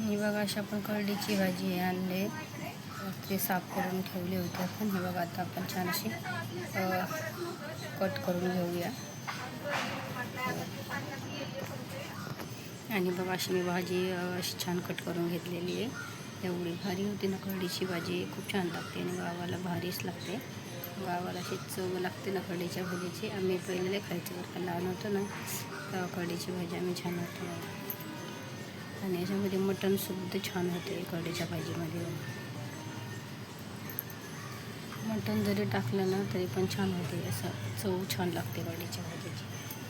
ही बघा अशा आपण करडीची भाजी आणले. ते साफ करून ठेवली होती आपण. हे बघा आता आपण छान अशी कट करून घेऊया. आणि बघा अशी मी भाजी अशी छान कट करून घेतलेली आहे. एवढी भारी होती ना करडीची भाजी. खूप छान लागते आणि गावाला भारीच लागते. गावाला अशी चव लागते ना करडीच्या भाजीची. आम्ही पहिले खायचं बरं का लहान होतो ना तेव्हा करडीची भाजी आम्ही छान होतो. आणि याच्यामध्ये मटणसुद्धा छान होते कढीच्या भाजीमध्ये. मटण जरी टाकलं ना तरी पण छान होते. असं चव छान लागते कढीच्या भाजीची.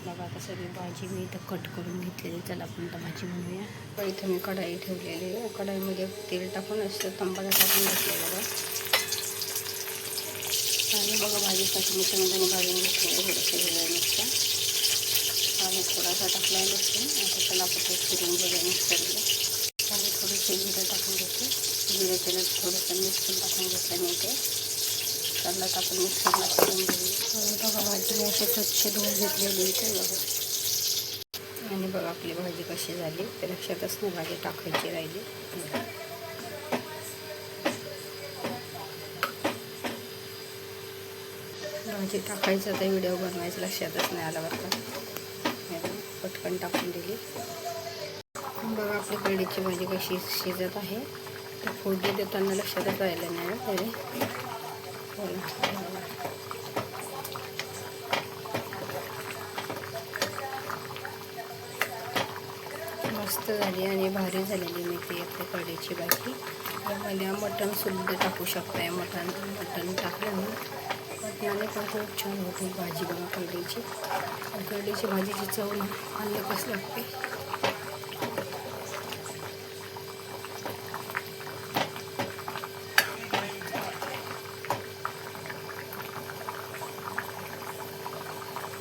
बघा आता सगळी भाजी मी इथं कट करून घेतलेली. चला आपण आता भाजी बनवूया. पण इथं मी कढाई ठेवलेली आहे. कढाईमध्ये तेल टाकून असं तंबाला टाकून घेतलं बघा. आणि बघा भाजीसाठी मी शेंगदाणे भाजून घेतलेलं थोडंसं हिरव्या मिरच्या आणि थोडासा टाकला लसूण. आता त्याला आपण ते फिरून घेऊया मिक्सरला त्याला थोडीशी जिरं टाकून घेते. जिरं तेलात थोडंसं मिक्सून टाकून घेतलं मी ते. त्याला आपण मिक्सरला फिरून घेऊया. आणि बघा भाजी मी स्वच्छ धुवून घेतलेली इथे बघा. आणि बघा आपली भाजी कशी झाली. ते लक्षातच नाही भाजी टाकायची राहिली. भाजी टाकायचं तर व्हिडिओ बनवायचं लक्षातच नाही आला बरं का. पटकन टाकून दिली. बघा आपली कढीची भाजी कशी शिजत आहे. तर फोडणी देताना लक्षातच राहिलं नाही पहिले. मस्त झाली आणि भारी झालेली मी ती आपली कढीची भाजी. यामध्ये मटणसुद्धा टाकू शकताय मटण मटण टाकलं याने पण खूप छान होते भाजी बघा करडीची आणि भाजीची चव ना कसं लागते?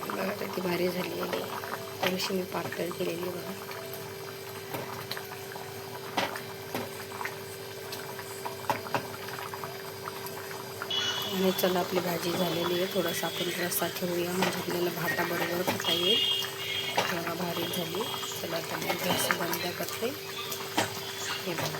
बघा ती भारी झालेली थोडीशी मी पातळ केलेली बघा. आणि चला आपली भाजी झालेली आहे. थोडासा आपण रस्सा ठेवूया. म्हणजे आपल्याला भाताबरोबर खाता येईल. बघा भारी झाली. चला आता मी गॅस बंद करते. हे बघा.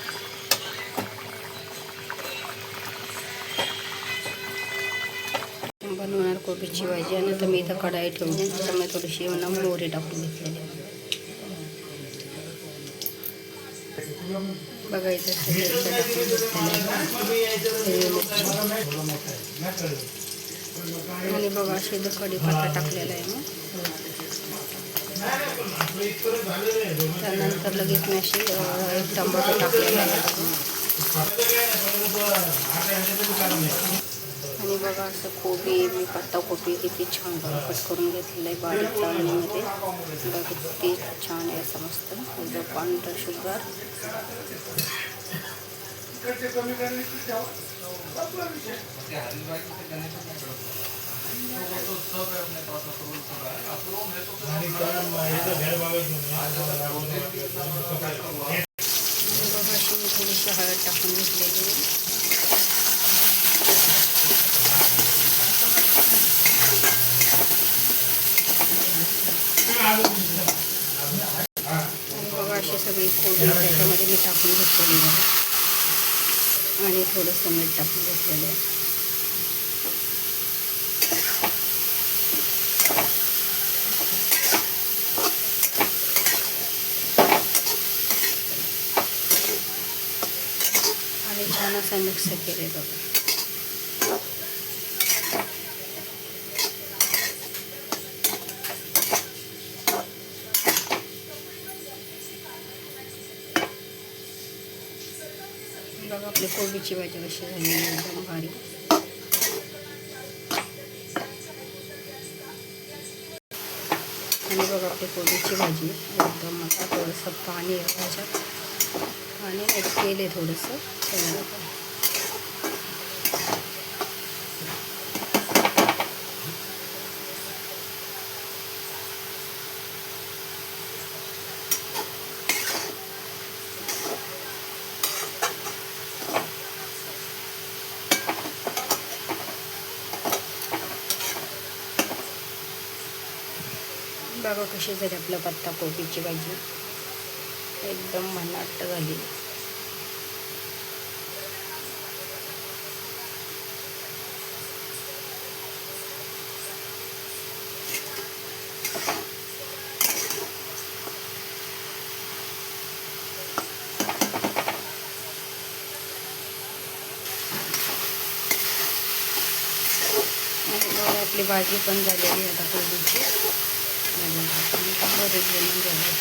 बनवणार कोबीची भाजी आणि आता मी इथं कढाई ठेवून त्याच्यामुळे थोडीशी ना मोहरी टाकून घेतलेली बघायचं आणि बघा असे इथं कढीपत्ता टाकलेला आहे मी त्यानंतर लगेच मी अशी एक टमाटो टाकलेला आहे. आणि बघा असं कोबी मी पत्ता कोबी किती छान बघा कट करून घेतलेलं आहे बारीक चाळणीमध्ये बघा किती छान आहे असं मस्त एकदम पांढरं बघा अशी मी थोडीशी हळद टाकून घेतलेली कोबी त्याच्यामध्ये मी टाकून घेतलेली बघा आणि थोडंसं मीठ टाकून घेतलेलं आहे. आणि छान असं मिक्स केले बघा. बघा आपली कोबीची भाजी कशी झाली एकदम भारी. आणि बघा आपली कोबीची भाजी एकदम आता थोडंसं पाणी आहे त्याच्यात. पाणी केले थोडंसं. बघा कशी झाली आपल्या पत्ता कोबीची भाजी. एकदम भन्नाट झाली. आपली भाजी पण झालेली आता कोबीची. आणि बरेच बनवून झाली